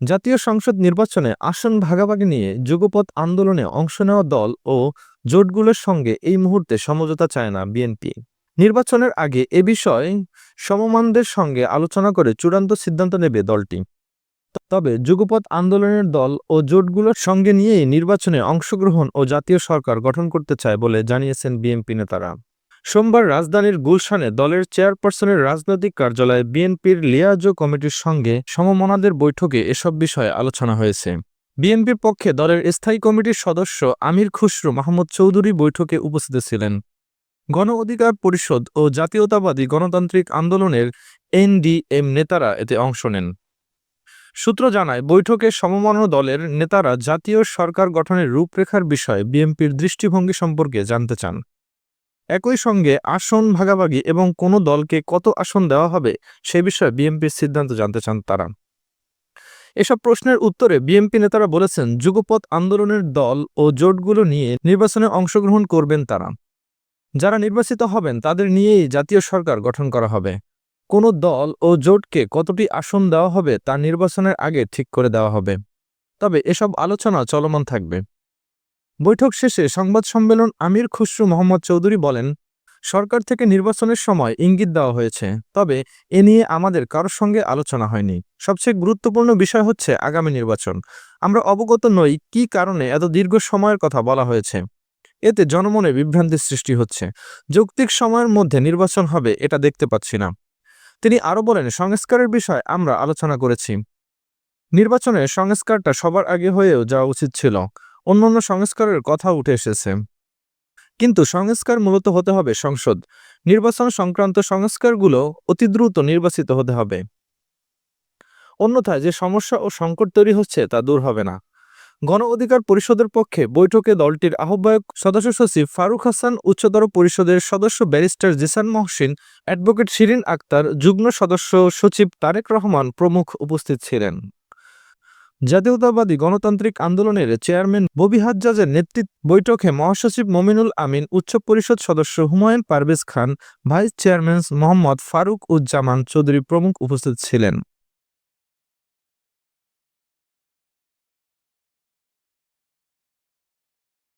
জাতীয় সংসদ নির্বাচনে আসন ভাগাভাগি নিয়ে যুগপৎ আন্দোলনে অংশ নেওয়া দল ও জোটগুলোর সঙ্গে এই মুহূর্তে সমঝোতা চায় না বিএনপি। নির্বাচনের আগে এ বিষয়ে সমমানদের সঙ্গে আলোচনা করে চূড়ান্ত সিদ্ধান্ত নেবে দলটি। তবে যুগপৎ আন্দোলনের দল ও জোটগুলোর সঙ্গে নিয়েই নির্বাচনে অংশগ্রহণ ও জাতীয় সরকার গঠন করতে চায় বলে জানিয়েছেন বিএনপি নেতারা। সোমবার রাজধানীর গুলশানে দলের চেয়ারপারসনের রাজনৈতিক কার্যালয়ে বিএনপির লিয়াজো কমিটির সঙ্গে সমমনাদের বৈঠকে এসব বিষয়ে আলোচনা হয়েছে। বিএনপির পক্ষে দলের স্থায়ী কমিটির সদস্য আমির খুসরু মাহমুদ চৌধুরী বৈঠকে উপস্থিত ছিলেন। গণ অধিকার পরিষদ ও জাতীয়তাবাদী গণতান্ত্রিক আন্দোলনের এনডিএম নেতারা এতে অংশ নেন। সূত্র জানায়, বৈঠকে সমমনা দলের নেতারা জাতীয় সরকার গঠনের রূপরেখার বিষয়ে বিএনপির দৃষ্টিভঙ্গি সম্পর্কে জানতে চান। একই সঙ্গে আসন ভাগাভাগি এবং কোন দলকে কত আসন দেওয়া হবে সে বিষয়ে বিএনপির সিদ্ধান্ত জানতে চান তারা। এসব প্রশ্নের উত্তরে বিএনপি নেতারা বলেছেন, যুগপৎ আন্দোলনের দল ও জোটগুলো নিয়ে নির্বাচনে অংশগ্রহণ করবেন তারা। যারা নির্বাচিত হবেন, তাদের নিয়েই জাতীয় সরকার গঠন করা হবে। কোন দল ও জোটকে কতটি আসন দেওয়া হবে, তা নির্বাচনের আগে ঠিক করে দেওয়া হবে। তবে এসব আলোচনা চলমান থাকবে। বৈঠক শেষে সংবাদ সম্মেলন আমির খুসরু মোহাম্মদ চৌধুরী বলেন, সরকার থেকে নির্বাচনের সময় ইঙ্গিত দেওয়া হয়েছে, তবে এ নিয়ে আমাদের কারোর সঙ্গে আলোচনা হয়নি। সবচেয়ে গুরুত্বপূর্ণ বিষয় হচ্ছে আগামী নির্বাচন। আমরা অবগত নই কি কারণে এত দীর্ঘ সময়ের কথা বলা হয়েছে। এতে জনমনে বিভ্রান্তির সৃষ্টি হচ্ছে। যৌক্তিক সময়ের মধ্যে নির্বাচন হবে এটা দেখতে পাচ্ছি না। তিনি আরও বলেন, সংস্কারের বিষয় আমরা আলোচনা করেছি। নির্বাচনে সংস্কারটা সবার আগে হয়েও যাওয়া উচিত ছিল। অন্যান্য সংস্কারের কথা উঠে এসেছে। কিন্তু সংস্কার মূলত হতে হবে সংসদ। নির্বাচন সংক্রান্ত সংস্কারগুলো অতি দ্রুত নির্বাচিত হতে হবে। অন্যথায় যে সমস্যা ও সংকট তৈরি হচ্ছে তা দূর হবে না। গণ অধিকার পরিষদের পক্ষে বৈঠকে দলটির আহ্বায়ক সদস্য সচিব ফারুক হাসান, উচ্চতর পরিষদের সদস্য ব্যারিস্টার জিসান মহসিন, অ্যাডভোকেট শিরিন আক্তার, যুগ্ম সদস্য সচিব তারেক রহমান প্রমুখ উপস্থিত ছিলেন। জাতীয়তাবাদী গণতান্ত্রিক আন্দোলনের চেয়ারম্যান ববি হাজ্জাজের নেতৃত্ব বৈঠকে মহাসচিব মমিনুল আমিন, উচ্চ পরিষদ সদস্য হুমায়ুন পারভেজ খান, ভাইস চেয়ারম্যান মোহাম্মদ ফারুক উজ্জামান চৌধুরী প্রমুখ উপস্থিত ছিলেন।